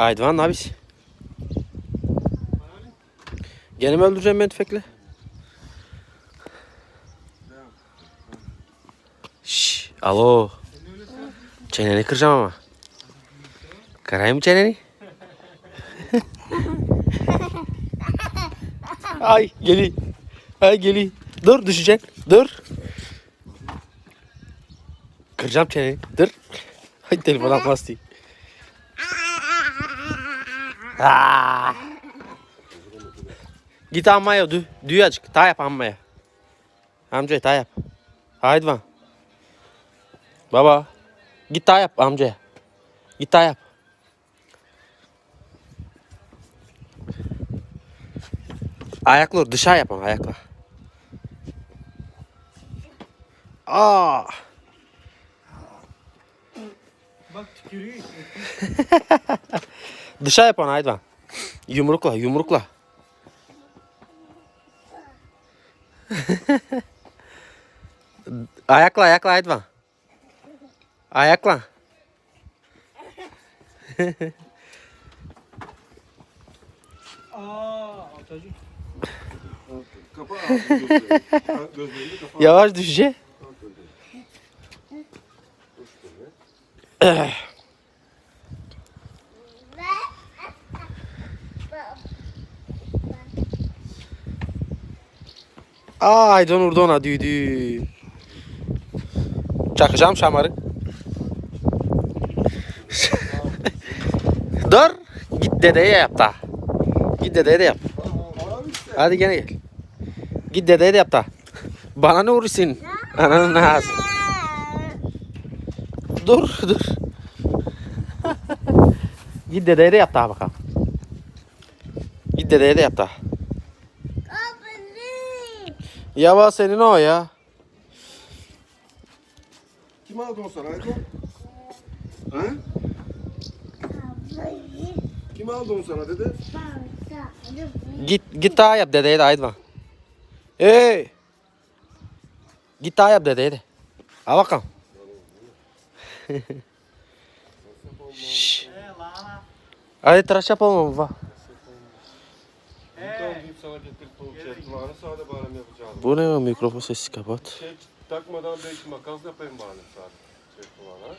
Aydıvan ne yapıyorsun? Gene mi öldüreceğim beni tüfekle? Şşş, alo. Çeneni kıracağım ama. Kırayım çeneni? Ay geli. Ay geli. Dur düşecek. Dur. Kıracağım çeneni. Dur. Ay telefon atmaz değil. Aa. Git ammaya dü. Düğü açık. Ta yap ammaya. Amcaya ta yap. Haydi van. Baba. Git ta yap amcaya. Git ta yap. Ayakla dur, dışarı yap ama ayakla. Aa. Bak tükürüyor. Dışarı yap onu Aydan. Yumrukla, yumrukla. ayakla, ayakla Aydan. Ayakla. Aa, atacı. Kapa Gözlerini kapa. Yavaş düşecek. Aa Aydan vurdu ona düdü. Çakacağım şamarı. Dur. Git dedeye yap da. Git dedeye de yap. Hadi gene gel. Git dedeye de yap da. Bana ne vurursun? Ananın ağzı. Dur dur. Git dedeye de yap daha bakalım. Git dedeye de yap daha. Yava senin o ya. Kim aldı onu sana Aydın? Ha? Kim aldı onu sana dedi? Git git daha yap dedeye de Aydın. Hey. Git daha yap dedeye de. Al bakalım. Şşş. Hadi tıraş yapalım baba. Sana getirip bu. Sade bağlam yapacağım. Ne ya mikrofon sesi kapat. Şey takmadan belki makas yapayım bari sadece. Çekti bana.